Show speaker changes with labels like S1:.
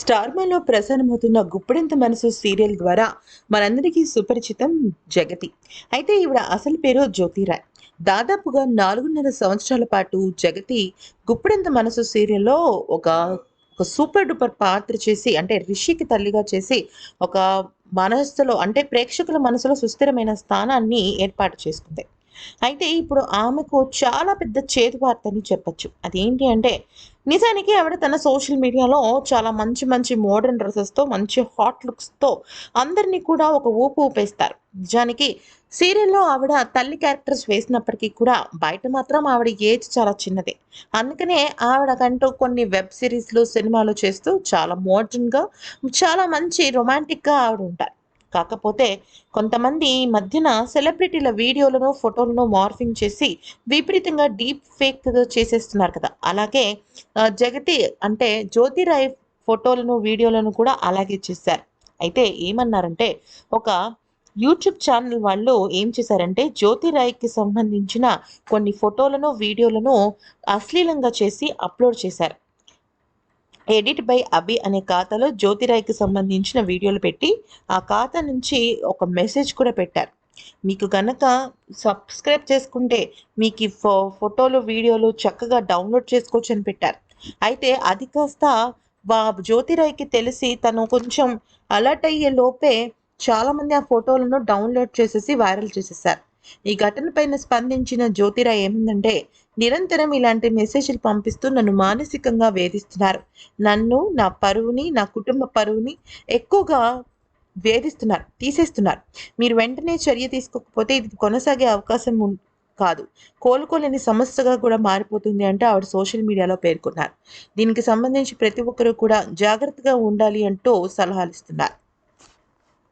S1: స్టార్మాలో ప్రసారమవుతున్న గుప్పెడంత మనసు సీరియల్ ద్వారా మనందరికీ సుపరిచితం జగతి. అయితే ఈవిడ అసలు పేరు జ్యోతిరాయ్. దాదాపుగా నాలుగున్నర సంవత్సరాల పాటు జగతి గుప్పెడంత మనసు సీరియల్లో ఒక ఒక సూపర్ డూపర్ పాత్ర చేసి అంటే రిషికి తల్లిగా చేసి ఒక మనస్సులో అంటే ప్రేక్షకుల మనసులో సుస్థిరమైన స్థానాన్ని ఏర్పాటు చేసుకుంది. అయితే ఇప్పుడు ఆమెకు చాలా పెద్ద చేదు వార్తని చెప్పచ్చు. అదేంటి అంటే నిజానికి ఆవిడ తన సోషల్ మీడియాలో చాలా మంచి మంచి మోడర్న్ డ్రెస్సెస్తో మంచి హాట్ లుక్స్తో అందరినీ కూడా ఒక ఊపు ఊపేస్తారు. నిజానికి సీరియల్లో ఆవిడ తల్లి క్యారెక్టర్స్ వేసినప్పటికీ కూడా బయట మాత్రం ఆవిడ ఏజ్ చాలా చిన్నదే. అందుకనే ఆవిడకంటూ కొన్ని వెబ్ సిరీస్లు సినిమాలు చేస్తూ చాలా మోడర్న్గా చాలా మంచి రొమాంటిక్గా ఆవిడ ఉంటారు. కాకపోతే కొంతమంది ఈ మధ్యన సెలబ్రిటీల వీడియోలను ఫోటోలను మార్ఫింగ్ చేసి విపరీతంగా డీప్ ఫేక్ చేసేస్తున్నారు కదా. అలాగే జగతి అంటే జ్యోతిరాయ్ ఫోటోలను వీడియోలను కూడా అలాగే చేశారు. అయితే ఏమన్నారంటే ఒక యూట్యూబ్ ఛానల్ వాళ్ళు ఏం చేశారంటే జ్యోతిరాయ్కి సంబంధించిన కొన్ని ఫోటోలను వీడియోలను అశ్లీలంగా చేసి అప్లోడ్ చేశారు. ఎడిట్ బై అభి అనే ఖాతాలో జ్యోతిరాయ్కి సంబంధించిన వీడియోలు పెట్టి ఆ ఖాతా నుంచి ఒక మెసేజ్ కూడా పెట్టారు. మీకు కనుక సబ్స్క్రైబ్ చేసుకుంటే మీకు ఈ ఫో ఫోటోలు వీడియోలు చక్కగా డౌన్లోడ్ చేసుకోవచ్చు అని పెట్టారు. అయితే అది కాస్త వా జ్యోతిరాయ్కి తెలిసి తను కొంచెం అలర్ట్ అయ్యే లోపే చాలామంది ఆ ఫోటోలను డౌన్లోడ్ చేసేసి వైరల్ చేసేసారు. ఈ ఘటన పైన స్పందించిన జ్యోతిరా ఏముందంటే నిరంతరం ఇలాంటి మెసేజ్లు పంపిస్తూ నన్ను మానసికంగా వేధిస్తున్నారు. నన్ను నా పరువుని నా కుటుంబ పరువుని ఎక్కువగా వేధిస్తున్నారు తీసేస్తున్నారు. మీరు వెంటనే చర్య తీసుకోకపోతే ఇది కొనసాగే అవకాశం కాదు. కోలుకోలేని సమస్యగా కూడా మారిపోతుంది అంటే ఆవిడ సోషల్ మీడియాలో పేర్కొన్నారు. దీనికి సంబంధించి ప్రతి ఒక్కరూ కూడా జాగ్రత్తగా ఉండాలి అంటూ సలహాలు ఇస్తున్నారు.